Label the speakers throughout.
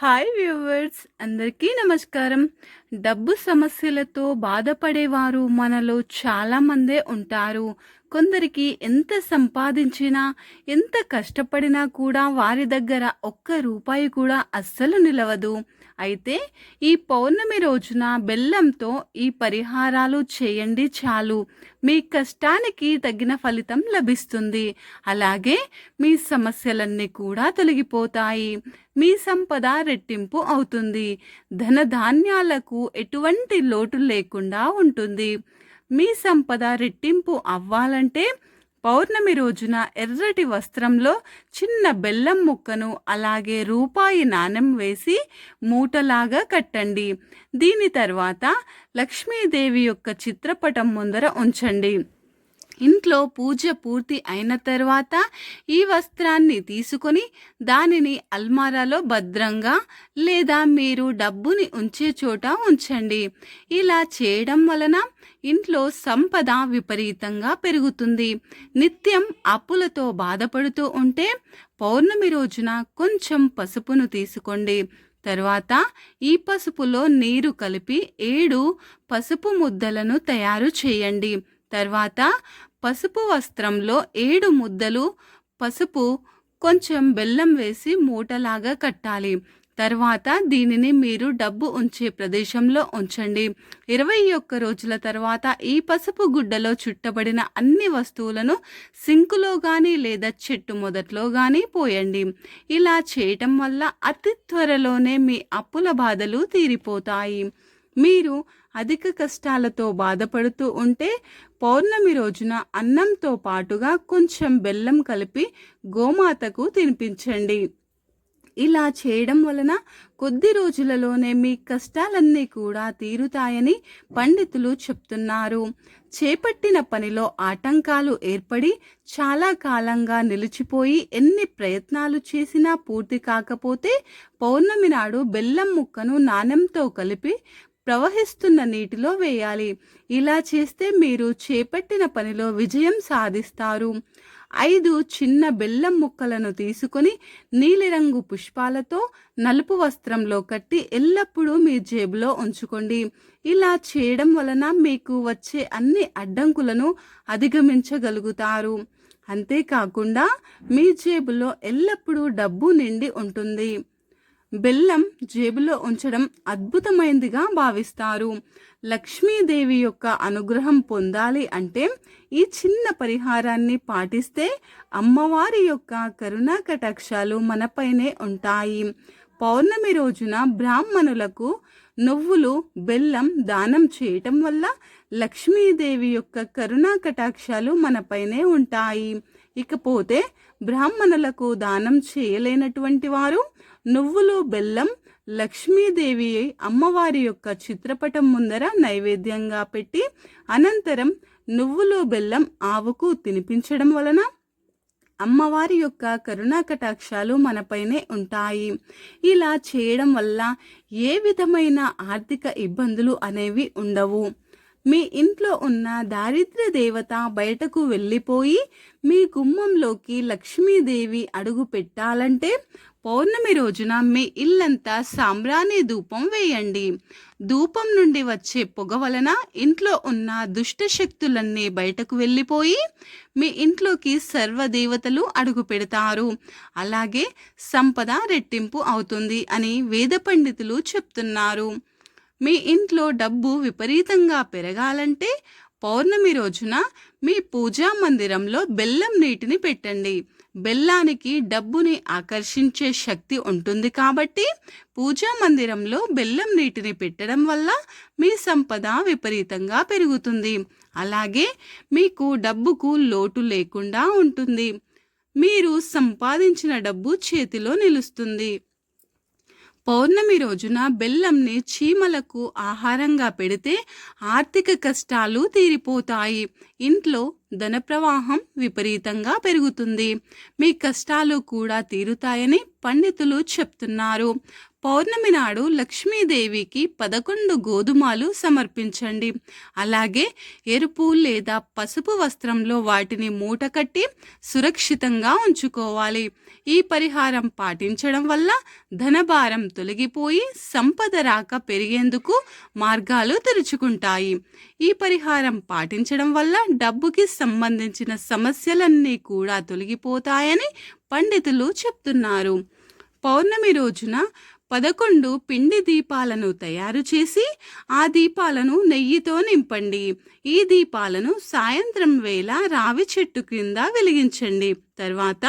Speaker 1: Hi viewers అందరికీ నమస్కారం. డబ్బు సమస్యలతో బాధపడేవారు మనలో చాలా మందే ఉంటారు. కొందరికి ఎంత సంపాదించినా ఎంత కష్టపడినా కూడా వారి దగ్గర ఒక్క రూపాయి కూడా అస్సలు నిలవదు. అయితే ఈ పౌర్ణమి రోజున బెల్లంతో ఈ పరిహారాలు చేయండి చాలు. మీ కష్టానికి తగిన ఫలితం లభిస్తుంది. అలాగే మీ సమస్యలన్నీ కూడా తొలగిపోతాయి. మీ సంపద రెట్టింపు అవుతుంది. ధనధాన్యాలకు ఎటువంటి లోటు లేకుండా ఉంటుంది. మీ సంపద రెట్టింపు అవ్వాలంటే పౌర్ణమి రోజున ఎర్రటి వస్త్రంలో చిన్న బెల్లం ముక్కను అలాగే రూపాయి నాణెం వేసి మూటలాగా కట్టండి. దీని తర్వాత లక్ష్మీదేవి యొక్క చిత్రపటం ముందర ఉంచండి. ఇంట్లో పూజ పూర్తి అయిన తర్వాత ఈ వస్త్రాన్ని తీసుకొని దానిని అల్మారాలో భద్రంగా లేదా మీరు డబ్బుని ఉంచే చోట ఉంచండి. ఇలా చేయడం వలన ఇంట్లో సంపద విపరీతంగా పెరుగుతుంది. నిత్యం అప్పులతో బాధపడుతూ ఉంటే పౌర్ణమి రోజున కొంచెం పసుపును తీసుకోండి. తర్వాత ఈ పసుపులో నీరు కలిపి ఏడు పసుపు ముద్దలను తయారు చేయండి. తర్వాత పసుపు వస్త్రంలో ఏడు ముద్దలు పసుపు కొంచెం బెల్లం వేసి మూటలాగా కట్టాలి. తర్వాత దీనిని మీరు డబ్బు ఉంచే ప్రదేశంలో ఉంచండి. ఇరవై ఒక్క రోజుల తర్వాత ఈ పసుపు గుడ్డలో చుట్టబడిన అన్ని వస్తువులను సింకులో కానీ లేదా చెట్టు మొదట్లో కానీ పోయండి. ఇలా చేయటం వల్ల అతి త్వరలోనే మీ అప్పుల బాధలు తీరిపోతాయి. మీరు అధిక కష్టాలతో బాధపడుతూ ఉంటే పౌర్ణమి రోజున అన్నంతో పాటుగా కొంచెం బెల్లం కలిపి గోమాతకు తినిపించండి. ఇలా చేయడం వలన కొద్ది రోజులలోనే మీ కష్టాలన్నీ కూడా తీరుతాయని పండితులు చెప్తున్నారు. చేపట్టిన పనిలో ఆటంకాలు ఏర్పడి చాలా కాలంగా నిలిచిపోయి ఎన్ని ప్రయత్నాలు చేసినా పూర్తి కాకపోతే పౌర్ణమి నాడు బెల్లం ముక్కను నాణెంతో కలిపి ప్రవహిస్తున్న నీటిలో వేయాలి. ఇలా చేస్తే మీరు చేపట్టిన పనిలో విజయం సాధిస్తారు. ఐదు చిన్న బెల్లం ముక్కలను తీసుకొని నీలిరంగు పుష్పాలతో నలుపు వస్త్రంలో కట్టి ఎల్లప్పుడూ మీ జేబులో ఉంచుకోండి. ఇలా చేయడం వలన మీకు వచ్చే అన్ని అడ్డంకులను అధిగమించగలుగుతారు. అంతేకాకుండా మీ జేబులో ఎల్లప్పుడూ డబ్బు నిండి ఉంటుంది. బెల్లం జేబులో ఉంచడం అద్భుతమైందిగా భావిస్తారు. లక్ష్మీదేవి యొక్క అనుగ్రహం పొందాలి అంటే ఈ చిన్న పరిహారాన్ని పాటిస్తే అమ్మవారి యొక్క కరుణా కటాక్షాలు మనపైనే ఉంటాయి. పౌర్ణమి రోజున బ్రాహ్మణులకు నువ్వులు బెల్లం దానం చేయటం వల్ల లక్ష్మీదేవి యొక్క కరుణా కటాక్షాలు మనపైనే ఉంటాయి. ఇకపోతే బ్రాహ్మణులకు దానం చేయలేనటువంటి వారు నువ్వులు బెల్లం లక్ష్మీదేవి అమ్మవారి యొక్క చిత్రపటం ముందర నైవేద్యంగా పెట్టి అనంతరం నువ్వులు బెల్లం ఆవుకు తినిపించడం వలన అమ్మవారి యొక్క కరుణా కటాక్షాలు మనపైనే ఉంటాయి. ఇలా చేయడం వల్ల ఏ విధమైన ఆర్థిక ఇబ్బందులు అనేవి ఉండవు. మీ ఇంట్లో ఉన్న దారిద్ర్య దేవత బయటకు వెళ్ళిపోయి మీ గుమ్మంలోకి లక్ష్మీదేవి అడుగు పెట్టాలంటే పౌర్ణమి రోజున మీ ఇల్లంతా సాంబ్రాణి ధూపం వేయండి. ధూపం నుండి వచ్చే పొగ వలన ఇంట్లో ఉన్న దుష్ట శక్తులన్నీ బయటకు వెళ్ళిపోయి మీ ఇంట్లోకి సర్వదేవతలు అడుగు పెడతారు. అలాగే సంపద రెట్టింపు అవుతుంది అని వేద పండితులు చెప్తున్నారు. మీ ఇంట్లో డబ్బు విపరీతంగా పెరగాలంటే పౌర్ణమి రోజున మీ పూజా మందిరంలో బెల్లం నీటిని పెట్టండి. బెల్లానికి డబ్బుని ఆకర్షించే శక్తి ఉంటుంది కాబట్టి పూజా మందిరంలో బెల్లం నీటిని పెట్టడం వల్ల మీ సంపద విపరీతంగా పెరుగుతుంది. అలాగే మీకు డబ్బుకు లోటు లేకుండా ఉంటుంది. మీరు సంపాదించిన డబ్బు చేతిలో నిలుస్తుంది. పౌర్ణమి రోజున బెల్లంని చీమలకు ఆహారంగా పెడితే ఆర్థిక కష్టాలు తీరిపోతాయి. ఇంట్లో ధన ప్రవాహం విపరీతంగా పెరుగుతుంది. మీ కష్టాలు కూడా తీరుతాయని పండితులు చెప్తున్నారు. పౌర్ణమి నాడు లక్ష్మీదేవికి పదకొండు గోధుమలు సమర్పించండి. అలాగే ఎరుపు లేదా పసుపు వస్త్రంలో వాటిని మూటకట్టి సురక్షితంగా ఉంచుకోవాలి. ఈ పరిహారం పాటించడం వల్ల ధనభారం తొలగిపోయి సంపద రాక పెరిగేందుకు మార్గాలు తెరుచుకుంటాయి. ఈ పరిహారం పాటించడం వల్ల డబ్బుకి సంబంధించిన సమస్యలన్నీ కూడా తొలగిపోతాయని పండితులు చెప్తున్నారు. పౌర్ణమి రోజున పదకొండు పిండి దీపాలను తయారు చేసి ఆ దీపాలను నెయ్యితో నింపండి. ఈ దీపాలను సాయంత్రం వేళ రావి చెట్టు క్రింద వెలిగించండి. తర్వాత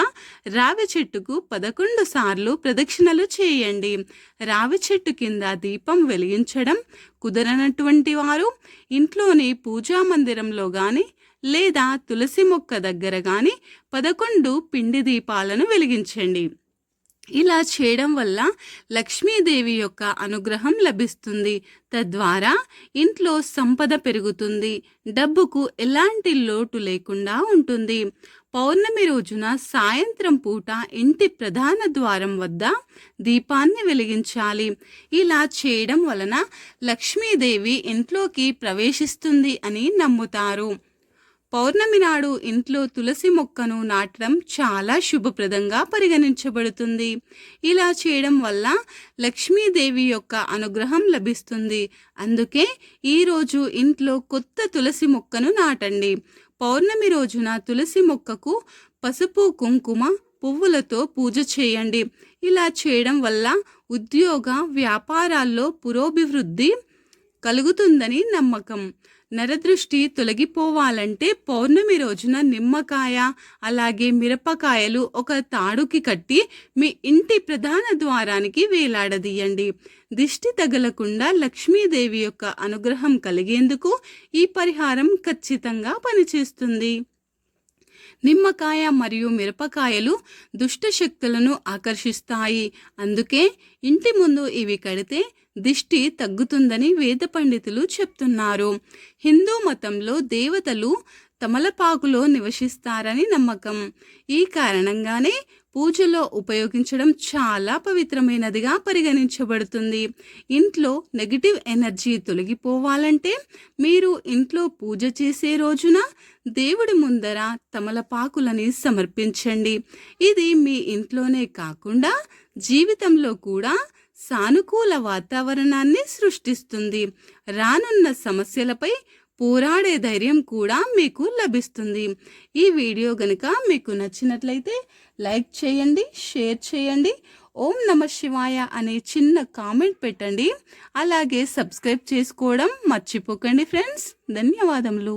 Speaker 1: రావి చెట్టుకు పదకొండు సార్లు ప్రదక్షిణలు చేయండి. రావి చెట్టు కింద దీపం వెలిగించడం కుదరనటువంటి వారు ఇంట్లోని పూజా మందిరంలో కానీ లేదా తులసి మొక్క దగ్గర కానీ పదకొండు పిండి దీపాలను వెలిగించండి. ఇలా చేయడం వల్ల లక్ష్మీదేవి యొక్క అనుగ్రహం లభిస్తుంది. తద్వారా ఇంట్లో సంపద పెరుగుతుంది. డబ్బుకు ఎలాంటి లోటు లేకుండా ఉంటుంది. పౌర్ణమి రోజున సాయంత్రం పూట ఇంటి ప్రధాన ద్వారం వద్ద దీపాన్ని వెలిగించాలి. ఇలా చేయడం వలన లక్ష్మీదేవి ఇంట్లోకి ప్రవేశిస్తుంది అని నమ్ముతారు. పౌర్ణమి నాడు ఇంట్లో తులసి మొక్కను నాటడం చాలా శుభప్రదంగా పరిగణించబడుతుంది. ఇలా చేయడం వల్ల లక్ష్మీదేవి యొక్క అనుగ్రహం లభిస్తుంది. అందుకే ఈరోజు ఇంట్లో కొత్త తులసి మొక్కను నాటండి. పౌర్ణమి రోజున తులసి మొక్కకు పసుపు కుంకుమ పువ్వులతో పూజ చేయండి. ఇలా చేయడం వల్ల ఉద్యోగ వ్యాపారాల్లో పురోభివృద్ధి కలుగుతుందని నమ్మకం. నరదృష్టి తొలగిపోవాలంటే పౌర్ణమి రోజున నిమ్మకాయ అలాగే మిరపకాయలు ఒక తాడుకి కట్టి మీ ఇంటి ప్రధాన ద్వారానికి వేలాడదీయండి. దిష్టి తగలకుండా లక్ష్మీదేవి యొక్క అనుగ్రహం కలిగేందుకు ఈ పరిహారం ఖచ్చితంగా పనిచేస్తుంది. నిమ్మకాయ మరియు మిరపకాయలు దుష్ట శక్తులను ఆకర్షిస్తాయి. అందుకే ఇంటి ముందు ఇవి కడితే దిష్టి తగ్గుతుందని వేద పండితులు చెప్తున్నారు. హిందూ మతంలో దేవతలు తమలపాకులో నివసిస్తారని నమ్మకం. ఈ కారణంగానే పూజలో ఉపయోగించడం చాలా పవిత్రమైనదిగా పరిగణించబడుతుంది. ఇంట్లో నెగిటివ్ ఎనర్జీ తొలగిపోవాలంటే మీరు ఇంట్లో పూజ చేసే రోజున దేవుడి ముందర తమలపాకులని సమర్పించండి. ఇది మీ ఇంట్లోనే కాకుండా జీవితంలో కూడా సానుకూల వాతావరణాన్ని సృష్టిస్తుంది. రానున్న సమస్యలపై పోరాడే ధైర్యం కూడా మీకు లభిస్తుంది. ఈ వీడియో గనుక మీకు నచ్చినట్లయితే లైక్ చేయండి షేర్ చేయండి ఓం నమ శివాయ అనే చిన్న కామెంట్ పెట్టండి. అలాగే సబ్స్క్రైబ్ చేసుకోవడం మర్చిపోకండి ఫ్రెండ్స్. ధన్యవాదములు.